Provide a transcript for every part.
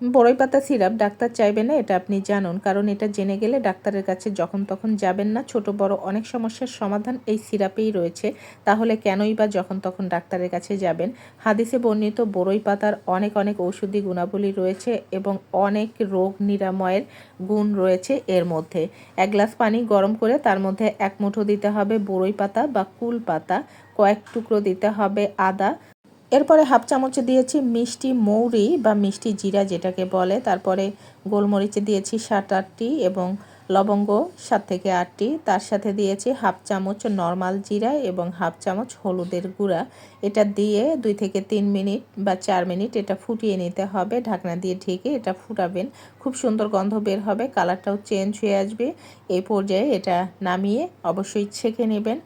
বড়ই পাতা syrup doctor চাইবে না, এটা আপনি জানুন। কারণ এটা জেনে গেলে ডাক্তারের কাছে যখন তখন যাবেন না। ছোট বড় অনেক সমস্যার সমাধান এই সিরাপেই রয়েছে। তাহলে কেনই বা যখন তখন ডাক্তারের কাছে যাবেন? হাদিসে বর্ণিত বড়ই পাতার অনেক অনেক ঔষধি গুণাবলী রয়েছে এবং অনেক রোগ নিরাময়ের গুণ রয়েছে এর মধ্যে। এক গ্লাস পানি গরম করে তার মধ্যে এক মুঠো দিতে হবে বড়ই পাতা বা কুল পাতা কয়েক টুকরো দিতে হবে আদা এরপরে হাফ চামচ দিয়েছি মিষ্টি মৌরি বা মিষ্টি জিরা যেটাকে বলে। তারপরে গোলমরিচে দিয়েছি সাত আটটি এবং লবঙ্গ সাত থেকে আটটি। তার সাথে দিয়েছি হাফ চামচ নর্মাল জিরা এবং হাফ চামচ হলুদের গুঁড়া। এটা দিয়ে দুই থেকে তিন মিনিট বা চার মিনিট এটা ফুটিয়ে নিতে হবে। ঢাকনা দিয়ে ঢেকে এটা ফুটাবেন। খুব সুন্দর গন্ধ বের হবে, কালারটাও চেঞ্জ হয়ে আসবে। এই পর্যায়ে এটা নামিয়ে অবশ্যই ছেঁকে নেবেন।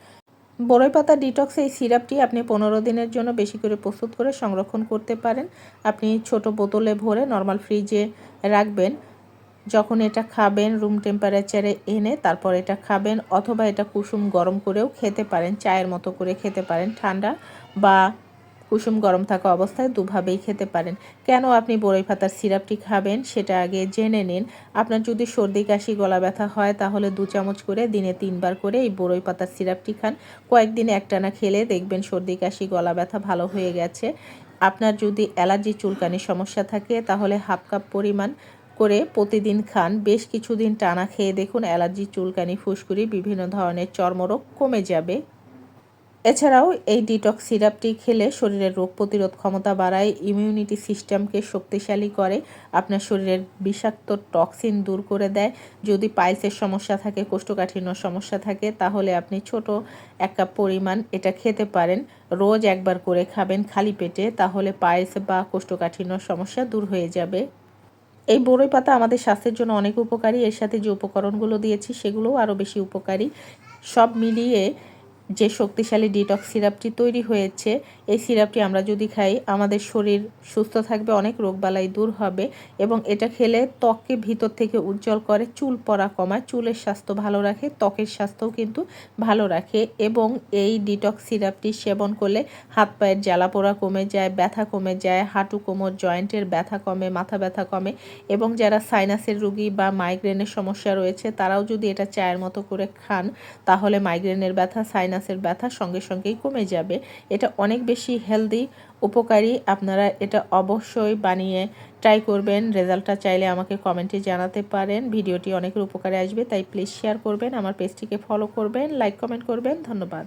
বড়ই পাতা ডিটক্স এই সিরাপটি আপনি পনেরো দিনের জন্য বেশি করে প্রস্তুত করে সংরক্ষণ করতে পারেন। আপনি ছোট বোতলে ভরে নর্মাল ফ্রিজে রাখবেন। যখন এটা খাবেন রুম টেম্পারেচারে এনে তারপর এটা খাবেন অথবা এটা কুসুম গরম করেও খেতে পারেন, চায়ের মতো করে খেতে পারেন ঠান্ডা বা কুসুম গরম থাকা অবস্থায় দুভাবেই খেতে পারেন। কেন আপনি বড়ই পাতার সিরাপটি খাবেন সেটা আগে জেনে নিন। আপনার যদি সর্দি, কাশি, গলা ব্যথা হয়, তাহলে দু চামচ করে দিনে তিনবার করে এই বড়ই পাতার সিরাপটি খান। কয়েকদিন একটানা খেলে দেখবেন সর্দি, কাশি, গলা ব্যথা ভালো হয়ে গেছে। আপনার যদি অ্যালার্জি, চুলকানির সমস্যা থাকে, তাহলে হাফ কাপ পরিমাণ করে প্রতিদিন খান। বেশ কিছুদিন টানা খেয়ে দেখুন অ্যালার্জি, চুলকানি, ফুসকুড়ি, বিভিন্ন ধরনের চর্মরোগ কমে যাবে। এছাড়াও এই ডিটক্স সিরাপটি খেলে শরীরের রোগ প্রতিরোধ ক্ষমতা বাড়ায় ইমিউনিটি সিস্টেমকে শক্তিশালী করে, আপনার শরীরের বিষাক্ত টক্সিন দূর করে দেয়। যদি পাইলসের সমস্যা থাকে, কোষ্ঠকাঠিন্য সমস্যা থাকে, তাহলে আপনি ছোট এক কাপ পরিমাণ এটা খেতে পারেন। রোজ একবার করে খাবেন খালি পেটে, তাহলে পাইলস বা কোষ্ঠকাঠিন্য সমস্যা দূর হয়ে যাবে। এই বড়ই পাতা আমাদের স্বাস্থ্যের জন্য অনেক উপকারী। এর সাথে যে উপকরণগুলো দিয়েছি, সেগুলোও আরও বেশি উপকারী। সব মিলিয়ে যে শক্তিশালী ডিটক্স সিরাপটি তৈরি হয়েছে, এই সিরাপটি আমরা যদি খাই, আমাদের শরীর সুস্থ থাকবে, অনেক রোগবালাই দূর হবে এবং এটা খেলে ত্বককে ভিতর থেকে উজ্জ্বল করে, চুল পড়া কমায়, চুলের স্বাস্থ্য ভালো রাখে, ত্বকের স্বাস্থ্যও কিন্তু ভালো রাখে এবং এই ডিটক্স সিরাপটি সেবন করলে হাত পায়ের জ্বালা পোড়া কমে যায়, ব্যথা কমে যায়, হাঁটু কোমর জয়েন্টের ব্যথা কমে, মাথা ব্যথা কমে এবং যারা সাইনাসের রুগী বা মাইগ্রেনের সমস্যা রয়েছে, তারাও যদি এটা চায়ের মতো করে খান, তাহলে মাইগ্রেনের ব্যথা সাইনাসের ব্যথা সঙ্গে সঙ্গেই কমে যাবে। এটা অনেক বেশি হেলদি উপকারী। আপনারা এটা অবশ্যই বানিয়ে ট্রাই করবেন। রেজাল্টটা চাইলে আমাকে কমেন্টে জানাতে পারেন। ভিডিওটি অনেকের উপকারে আসবে, তাই প্লিজ শেয়ার করবেন। আমার পেজটিকে ফলো করবেন লাইক কমেন্ট করবেন। ধন্যবাদ।